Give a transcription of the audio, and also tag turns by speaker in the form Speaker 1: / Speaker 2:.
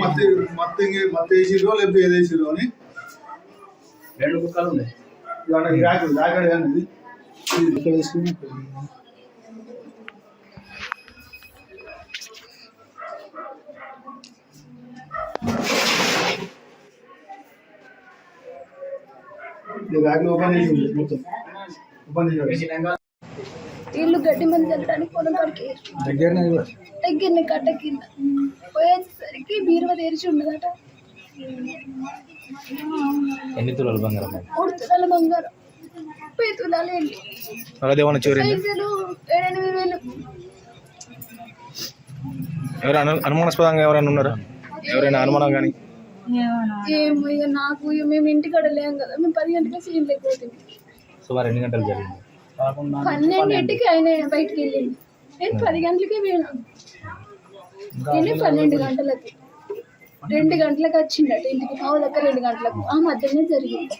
Speaker 1: మత్తి మత్తి మత్తి వేసిరో లేకపోతే ఏది వేసిరో అని
Speaker 2: రెండు కుక్కలు ఉన్నాయి
Speaker 1: ఇది ఇది ఇక్కడ వేసుకుని ఈ రాకులు ఓపెన్ చేసి ఉంది మొత్తం. ఓపెన్ చేసి
Speaker 2: వేసినాక
Speaker 3: ఇల్లు గడ్డి మంది వెళ్ళడానికి పొలం కాడికి
Speaker 1: దగ్గరనే
Speaker 3: దగ్గరని కట్ట కింద. పోయేసరికి బీరువా తెరిచి ఉండదట
Speaker 4: ఎన్ని తులాలు బంగారం?
Speaker 3: మూడు తులాల బంగారం. ముప్పై తులాలు వెళ్ళి
Speaker 4: అలాదేమన్నా
Speaker 3: ఏడెనిమిది వేలు.
Speaker 4: ఎవరు అను అనుమానాస్పదంగా ఎవరైనా ఉన్నారా? ఎవరైనా అనుమానం కానీ?
Speaker 3: ఏమో ఇక నాకు ఇక మేము ఇంటికాడ లేం కదా మేము పది గంటలకు సీన్ లేకపోతుంది
Speaker 4: సుమారు ఎన్ని గంటలు జరిగింది?
Speaker 3: పన్నెండింటికి ఆయన బయటికి వెళ్ళింది నేను పది గంటలకి పోయినాను వెళ్ళి పన్నెండు గంటలకి. రెండు గంటలకు. వచ్చిండట ఇంటికి పావు లెక్క రెండు గంటలకు. ఆ మధ్యనే జరిగింది.